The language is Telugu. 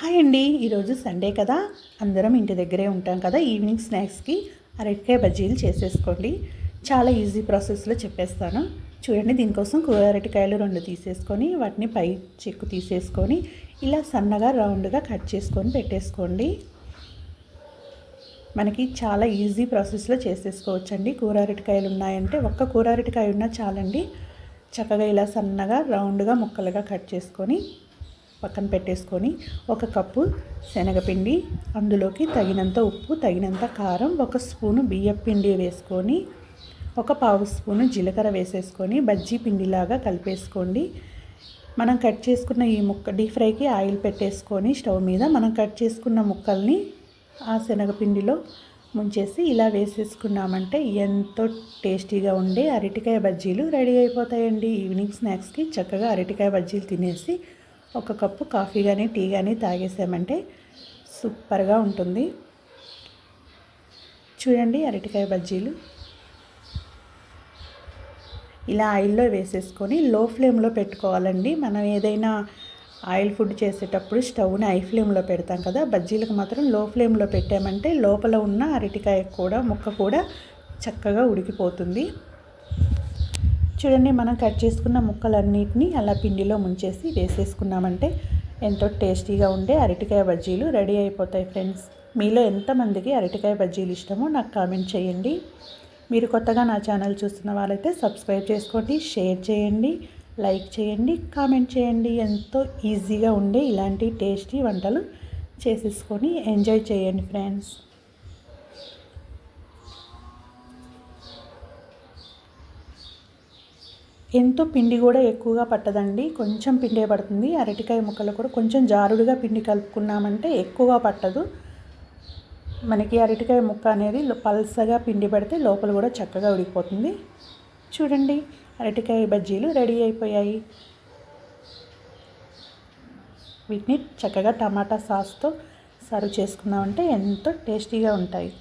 హాయ్ అండి. ఈరోజు సండే కదా. అందరం ఇంటి దగ్గరే ఉంటాం కదా. ఈవినింగ్ స్నాక్స్కి అరటికాయ బజ్జీలు చేసేసుకోండి. చాలా ఈజీ ప్రాసెస్లో చెప్పేస్తాను. చూడండి దీనికోసం కూర అరటికాయలు రెండు తీసేసుకొని వాటిని పై చెక్కు తీసేసుకొని ఇలా సన్నగా రౌండ్గా కట్ చేసుకొని పెట్టేసుకోండి. మనకి చాలా ఈజీ ప్రాసెస్లో చేసేసుకోవచ్చండి. కూర అరటికాయలు ఉన్నాయంటే ఒక్క కూర అరటికాయ ఉన్నా చాలండి. చక్కగా ఇలా సన్నగా రౌండ్గా ముక్కలుగా కట్ చేసుకొని పక్కన పెట్టేసుకొని ఒక కప్పు శనగపిండి అందులోకి తగినంత ఉప్పు తగినంత కారం ఒక స్పూను బియ్యం పిండి వేసుకొని ఒక పావు స్పూను జీలకర్ర వేసేసుకొని బజ్జీ పిండిలాగా కలిపేసుకోండి. మనం కట్ చేసుకున్న ఈ ముక్క డీప్ ఫ్రైకి ఆయిల్ పెట్టేసుకొని స్టవ్ మీద మనం కట్ చేసుకున్న ముక్కల్ని ఆ శనగపిండిలో ముంచేసి ఇలా వేసేసుకున్నామంటే ఎంతో టేస్టీగా ఉండే అరటికాయ బజ్జీలు రెడీ అయిపోతాయండి. ఈవినింగ్ స్నాక్స్కి చక్కగా అరటికాయ బజ్జీలు తినేసి ఒక కప్పు కాఫీ కానీ టీ కానీ తాగేసామంటే సూపర్గా ఉంటుంది. చూడండి అరటికాయ బజ్జీలు. ఇలా ఆయిల్లో వేసేసుకొని లో ఫ్లేమ్లో పెట్టుకోవాలండి. మనం ఏదైనా ఆయిల్ ఫుడ్ చేసేటప్పుడు స్టవ్ని ఐ ఫ్లేమ్లో పెడతాం కదా బజ్జీలకు మాత్రం లో ఫ్లేమ్లో పెట్టామంటే లోపల ఉన్న అరటికాయ కూడా ముక్క కూడా చక్కగా ఉడికిపోతుంది. చూడండి మనం కట్ చేసుకున్న ముక్కలన్నిటినీ అలా పిండిలో ముంచేసి వేసేసుకున్నామంటే ఎంతో టేస్టీగా ఉండే అరటికాయ బజ్జీలు రెడీ అయిపోతాయి ఫ్రెండ్స్. మీలో ఎంతమందికి అరటికాయ బజ్జీలు ఇష్టమో నాకు కామెంట్ చేయండి. మీరు కొత్తగా నా ఛానల్ చూస్తున్న వాళ్ళైతే సబ్స్క్రైబ్ చేసుకోండి షేర్ చేయండి లైక్ చేయండి కామెంట్ చేయండి. ఎంతో ఈజీగా ఉండే ఇలాంటి టేస్టీ వంటలు చేసేసుకొని ఎంజాయ్ చేయండి ఫ్రెండ్స్. ఎంతో పిండి కూడా ఎక్కువగా పట్టదండి. కొంచెం పిండే పడుతుంది. అరటికాయ ముక్కలు కూడా కొంచెం జారుడుగా పిండి కలుపుకున్నామంటే ఎక్కువగా పట్టదు. మనకి అరటికాయ ముక్క అనేది పల్సగా పిండి పడితే లోపల కూడా చక్కగా ఉడికిపోతుంది. చూడండి అరటికాయ బజ్జీలు రెడీ అయిపోయాయి. వీటిని చక్కగా టమాటా సాస్తో సర్వ్ చేసుకున్నామంటే ఎంతో టేస్టీగా ఉంటాయి.